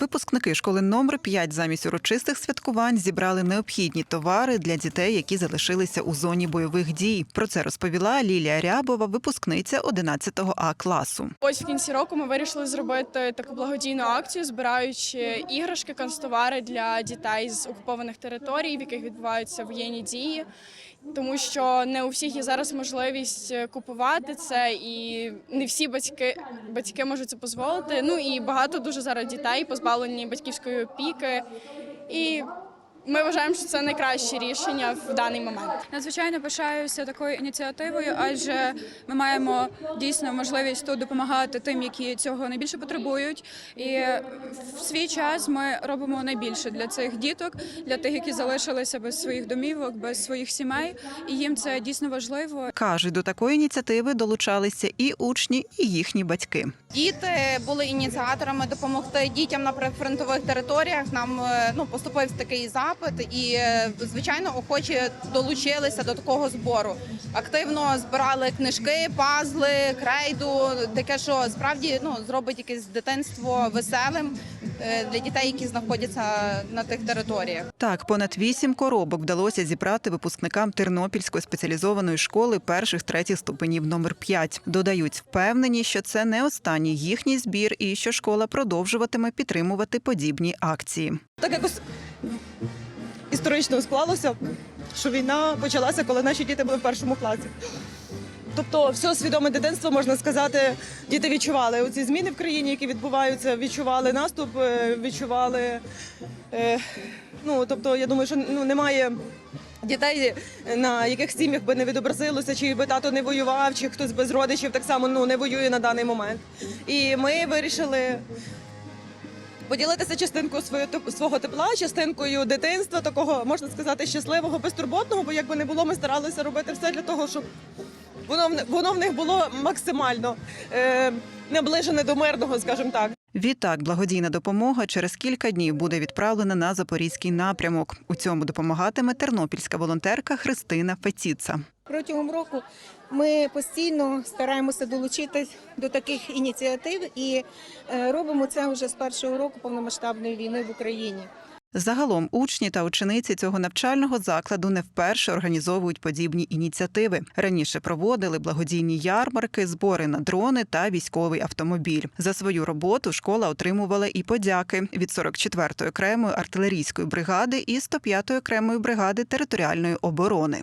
Випускники школи номер 5 замість урочистих святкувань зібрали необхідні товари для дітей, які залишилися у зоні бойових дій. Про це розповіла Лілія Рябова, випускниця 11 А класу. Ось в кінці року ми вирішили зробити таку благодійну акцію, збираючи іграшки, канцтовари для дітей з окупованих територій, в яких відбуваються воєнні дії. Тому що не у всіх є зараз можливість купувати це, і не всі батьки батьки можуть це дозволити. Ну і багато дуже зараз дітей позбавлені батьківської опіки. І ми вважаємо, що це найкраще рішення в даний момент. Надзвичайно пишаюся такою ініціативою, адже ми маємо дійсно можливість тут допомагати тим, які цього найбільше потребують. І в свій час ми робимо найбільше для цих діток, для тих, які залишилися без своїх домівок, без своїх сімей. І їм це дійсно важливо. Кажуть, до такої ініціативи долучалися і учні, і їхні батьки. Діти були ініціаторами допомогти дітям на прифронтових територіях. Нам е, ну поступив такий запит, і е, звичайно охочі долучилися до такого збору. Активно збирали книжки, пазли, крейду, таке, що справді ну зробить якесь дитинство веселим е, для дітей, які знаходяться на тих територіях. Так, понад вісім коробок вдалося зібрати випускникам Тернопільської спеціалізованої школи перших третіх ступенів номер 5 Додають, впевнені, що це не останній їхній збір і що школа продовжуватиме підтримувати подібні акції. Так якось історично склалося, що війна почалася, коли наші діти були в першому класі. Тобто, все свідоме дитинство, можна сказати, діти відчували оці зміни в країні, які відбуваються, відчували наступ, е, відчували. Е, ну, тобто, я думаю, що ну, немає дітей, на яких сім'ях би не відобразилося, чи би тато не воював, чи хтось без родичів так само ну, не воює на даний момент. І ми вирішили поділитися частинкою своє- свого тепла, частинкою дитинства, такого можна сказати, щасливого, безтурботного, бо якби не було, ми старалися робити все для того, щоб воно, воно в них було максимально е, наближене до мирного, скажімо так. Відтак, благодійна допомога через кілька днів буде відправлена на запорізький напрямок. У цьому допомагатиме тернопільська волонтерка Христина Феціца. Протягом року ми постійно стараємося долучитись до таких ініціатив і е, робимо це вже з першого року повномасштабної війни в Україні. Загалом учні та учениці цього навчального закладу не вперше організовують подібні ініціативи. Раніше проводили благодійні ярмарки, збори на дрони та військовий автомобіль. За свою роботу школа отримувала і подяки від 44-ї окремої артилерійської бригади і 105-ї окремої бригади територіальної оборони.